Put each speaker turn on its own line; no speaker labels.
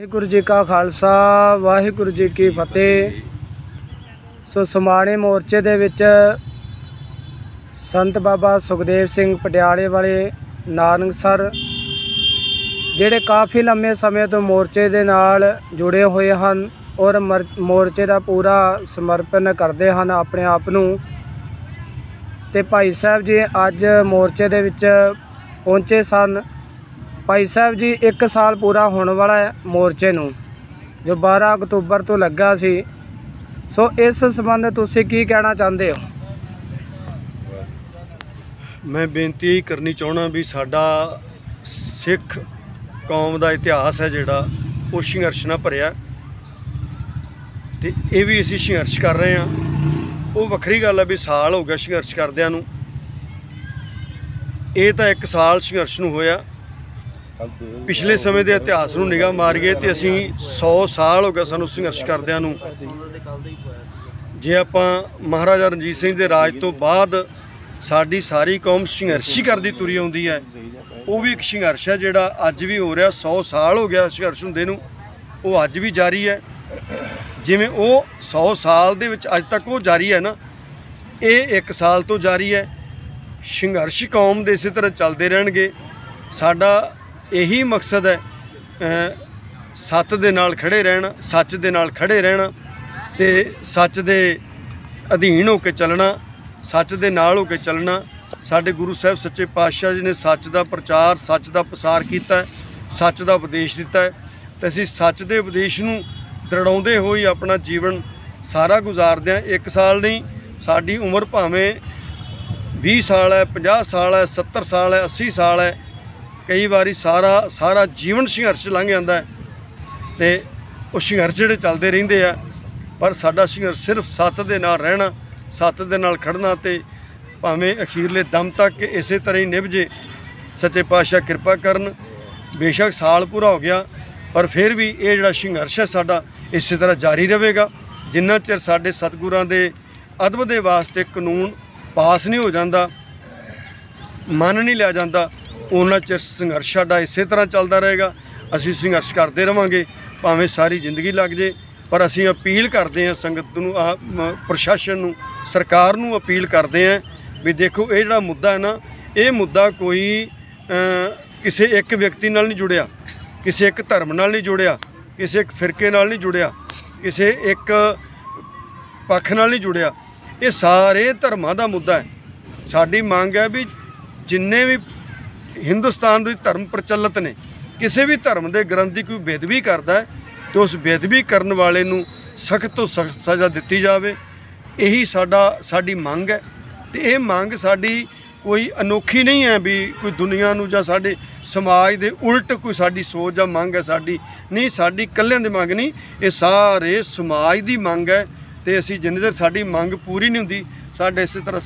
ਵਾਹਿਗੁਰੂ ਜੀ ਕਾ ਖਾਲਸਾ, ਵਾਹਿਗੁਰੂ ਜੀ ਕੀ ਫਤਿਹ। ਸੋ ਸਮਾਣੇ ਮੋਰਚੇ ਦੇ ਵਿੱਚ ਸੰਤ ਬਾਬਾ ਸੁਖਦੇਵ ਸਿੰਘ ਪਟਿਆਲੇ ਵਾਲੇ ਨਾਨਕਸਰ ਜਿਹੜੇ ਕਾਫੀ ਲੰਮੇ ਸਮੇਂ ਤੋਂ ਮੋਰਚੇ ਦੇ ਨਾਲ ਜੁੜੇ ਹੋਏ ਹਨ ਔਰ ਮਰ- ਮੋਰਚੇ ਦਾ ਪੂਰਾ ਸਮਰਪਣ ਕਰਦੇ ਹਨ ਆਪਣੇ ਆਪ ਨੂੰ। ਤੇ ਭਾਈ ਸਾਹਿਬ ਜੀ ਅੱਜ ਮੋਰਚੇ ਦੇ ਵਿੱਚ ਪਹੁੰਚੇ ਸਨ। ਭਾਈ ਸਾਹਿਬ ਜੀ 1 ਸਾਲ ਪੂਰਾ ਹੋਣ ਵਾਲਾ ਹੈ ਮੋਰਚੇ ਨੂੰ, ਜੋ 12 ਅਕਤੂਬਰ ਤੋਂ ਲੱਗਾ ਸੀ। ਸੋ ਇਸ ਸੰਬੰਧ ਤੁਸੀਂ ਕੀ ਕਹਿਣਾ ਚਾਹੁੰਦੇ ਹੋ?
ਮੈਂ ਬੇਨਤੀ ਕਰਨੀ ਚਾਹਣਾ ਵੀ ਸਾਡਾ ਸਿੱਖ ਕੌਮ ਦਾ ਇਤਿਹਾਸ ਹੈ ਜਿਹੜਾ, ਉਹ ਸੰਘਰਸ਼ ਨਾਲ ਭਰਿਆ। ਤੇ ਇਹ ਵੀ ਅਸੀਂ ਸੰਘਰਸ਼ ਕਰ ਰਹੇ ਹਾਂ। ਉਹ ਵੱਖਰੀ ਗੱਲ ਹੈ ਵੀ ਸਾਲ ਹੋ ਗਿਆ ਸੰਘਰਸ਼ ਕਰਦਿਆਂ ਨੂੰ। ਇਹ ਤਾਂ ਇੱਕ ਸਾਲ ਸੰਘਰਸ਼ ਨੂੰ ਹੋਇਆ। ਪਿਛਲੇ ਸਮੇਂ ਦੇ ਇਤਿਹਾਸ ਨੂੰ ਨਿਗਾਹ ਮਾਰੀਏ ਤੇ ਅਸੀਂ 100 ਸਾਲ ਹੋ ਗਿਆ ਸਾਨੂੰ ਸੰਘਰਸ਼ ਕਰਦਿਆਂ ਨੂੰ। ਜੇ ਆਪਾਂ ਮਹਾਰਾਜਾ ਰਣਜੀਤ ਸਿੰਘ ਦੇ ਰਾਜ ਤੋਂ ਬਾਅਦ ਸਾਡੀ ਸਾਰੀ ਕੌਮ ਸੰਘਰਸ਼ੀ ਕਰਦੀ ਤੁਰੀ ਆਉਂਦੀ ਹੈ, ਉਹ ਵੀ ਇੱਕ ਸੰਘਰਸ਼ ਹੈ ਜਿਹੜਾ ਅੱਜ ਵੀ ਹੋ ਰਿਹਾ 100 ਸਾਲ ਹੋ ਗਿਆ ਸੰਘਰਸ਼ ਹੁੰਦੇ ਨੂੰ, ਉਹ ਅੱਜ ਵੀ ਜਾਰੀ ਹੈ। ਜਿਵੇਂ ਉਹ 100 ਸਾਲ ਦੇ ਵਿੱਚ ਅੱਜ ਤੱਕ ਉਹ ਜਾਰੀ ਹੈ ਨਾ, ਇਹ 1 ਸਾਲ ਤੋਂ ਜਾਰੀ ਹੈ। ਸੰਘਰਸ਼ ਕੌਮ ਦੇ ਇਸੇ ਤਰ੍ਹਾਂ ਚੱਲਦੇ ਰਹਿਣਗੇ। ਸਾਡਾ ਇਹੀ ਮਕਸਦ ਹੈ ਅ, ਸੱਤ ਦੇ ਨਾਲ ਖੜੇ ਰਹਿਣਾ ਸੱਚ ਦੇ ਨਾਲ ਖੜੇ ਰਹਿਣਾ ਤੇ ਸੱਚ ਦੇ ਅਧੀਨ ਹੋ ਕੇ ਚੱਲਣਾ ਸੱਚ ਦੇ ਨਾਲ ਹੋ ਕੇ ਚੱਲਣਾ। ਸਾਡੇ ਗੁਰੂ ਸਾਹਿਬ ਸੱਚੇ ਪਾਤਸ਼ਾਹ ਜੀ ਨੇ ਸੱਚ ਦਾ ਪ੍ਰਚਾਰ ਸੱਚ ਦਾ ਪ੍ਰਸਾਰ ਕੀਤਾ ਸੱਚ ਦਾ ਉਪਦੇਸ਼ ਦਿੱਤਾ। ਹੈ ਤੇ ਅਸੀਂ ਸੱਚ ਦੇ ਉਪਦੇਸ਼ ਨੂੰ ਦ੍ਰਿੜਾਉਂਦੇ ਹੋਏ ਆਪਣਾ ਜੀਵਨ ਸਾਰਾ ਗੁਜ਼ਾਰਦੇ ਹਾਂ। ਇੱਕ ਸਾਲ ਨਹੀਂ ਸਾਡੀ ਉਮਰ ਭਾਵੇਂ 20 ਸਾਲ ਹੈ 50 ਸਾਲ ਹੈ 70 ਸਾਲ ਹੈ 80 ਸਾਲ ਹੈ। ਕਈ ਵਾਰੀ ਸਾਰਾ ਸਾਰਾ ਜੀਵਨ ਸੰਘਰਸ਼ ਲੰਘ ਜਾਂਦਾ ਹੈ ਤੇ ਉਹ ਸੰਘਰਸ਼ ਜਿਹੜੇ ਚੱਲਦੇ ਰਹਿੰਦੇ ਆ, ਪਰ ਸਾਡਾ ਸੰਘਰਸ਼ ਸਿਰਫ ਸੱਤ ਦੇ ਨਾਲ ਰਹਿਣਾ, ਸੱਤ ਦੇ ਨਾਲ ਖੜਨਾ ਤੇ ਭਾਵੇਂ ਅਖੀਰਲੇ ਦਮ ਤੱਕ ਇਸੇ ਤਰ੍ਹਾਂ ਹੀ ਨਿਭ ਜੇ ਸੱਚੇ ਪਾਤਸ਼ਾਹ ਕਿਰਪਾ ਕਰਨ, ਬੇਸ਼ੱਕ ਸਾਲ ਪੂਰਾ ਹੋ ਗਿਆ, ਪਰ ਫਿਰ ਵੀ ਇਹ ਜਿਹੜਾ ਸੰਘਰਸ਼ ਹੈ ਸਾਡਾ ਇਸੇ ਤਰ੍ਹਾਂ ਜਾਰੀ ਰਹੇਗਾ। ਜਿੰਨਾ ਚਿਰ ਸਾਡੇ ਸਤਿਗੁਰਾਂ ਦੇ ਅਦਬ ਦੇ ਵਾਸਤੇ ਕਾਨੂੰਨ ਪਾਸ ਨਹੀਂ ਹੋ ਜਾਂਦਾ, ਮੰਨ ਨਹੀਂ ਲਿਆ ਜਾਂਦਾ ਉਹਨਾਂ ਚਿਰ ਸੰਘਰਸ਼ ਸਾਡਾ ਇਸੇ ਤਰ੍ਹਾਂ ਚੱਲਦਾ ਰਹੇਗਾ। ਅਸੀਂ ਸੰਘਰਸ਼ ਕਰਦੇ ਰਵਾਂਗੇ, ਭਾਵੇਂ ਸਾਰੀ ਜ਼ਿੰਦਗੀ ਲੱਗ ਜੇ, ਪਰ ਅਸੀਂ ਅਪੀਲ ਕਰਦੇ ਹਾਂ ਸੰਗਤ ਨੂੰ ਆ ਪ੍ਰਸ਼ਾਸਨ ਨੂੰ, ਸਰਕਾਰ ਨੂੰ ਅਪੀਲ ਕਰਦੇ ਹਾਂ ਵੀ ਦੇਖੋ, ਇਹ ਜਿਹੜਾ ਮੁੱਦਾ ਹੈ ਨਾ, ਇਹ ਮੁੱਦਾ ਕੋਈ ਕਿਸੇ ਇੱਕ ਵਿਅਕਤੀ ਨਾਲ ਨਹੀਂ ਜੁੜਿਆ, ਕਿਸੇ ਇੱਕ ਧਰਮ ਨਾਲ ਨਹੀਂ ਜੁੜਿਆ, ਕਿਸੇ ਇੱਕ ਫਿਰਕੇ ਨਾਲ ਨਹੀਂ ਜੁੜਿਆ, ਕਿਸੇ ਇੱਕ ਪੱਖ ਨਾਲ ਨਹੀਂ ਜੁੜਿਆ। ਇਹ ਸਾਰੇ ਧਰਮਾਂ ਦਾ ਮੁੱਦਾ ਹੈ। ਸਾਡੀ ਮੰਗ ਹੈ ਵੀ ਜਿੰਨੇ ਵੀ ਹਿੰਦੁਸਤਾਨ ਦੇ ਧਰਮ ਪ੍ਰਚਲਿਤ ਨੇ। ਕਿਸੇ ਵੀ ਧਰਮ ਦੇ ਗ੍ਰੰਥ ਦੀ ਕੋਈ ਬੇਦਬੀ ਕਰਦਾ ਹੈ, ਤੇ ਉਸ ਬੇਦਬੀ ਕਰਨ ਵਾਲੇ ਨੂੰ ਸਖਤ ਤੋਂ ਸਖਤ ਸਜ਼ਾ ਦਿੱਤੀ ਜਾਵੇ। ਇਹੀ ਸਾਡਾ, ਸਾਡੀ ਮੰਗ ਹੈ। ਤੇ ਇਹ ਮੰਗ ਸਾਡੀ ਕੋਈ ਅਨੋਖੀ ਨਹੀਂ ਹੈ ਵੀ ਕੋਈ ਦੁਨੀਆ ਨੂੰ ਜਾਂ ਸਾਡੇ ਸਮਾਜ ਦੇ ਉਲਟ ਕੋਈ ਸਾਡੀ ਸੋਚ ਜਾਂ ਮੰਗ ਹੈ ਸਾਡੀ। ਨਹੀਂ, ਸਾਡੀ ਇਕੱਲਿਆਂ ਦੀ ਮੰਗ ਨਹੀਂ, ਇਹ ਸਾਰੇ ਸਮਾਜ ਦੀ ਮੰਗ ਹੈ। ਤੇ ਅਸੀਂ ਜਿੰਨੇ ਚਿਰ ਸਾਡੀ ਮੰਗ ਪੂਰੀ ਨਹੀਂ ਹੁੰਦੀ, ਸਾਡੇ ਇਸੇ ਤਰ੍ਹਾਂ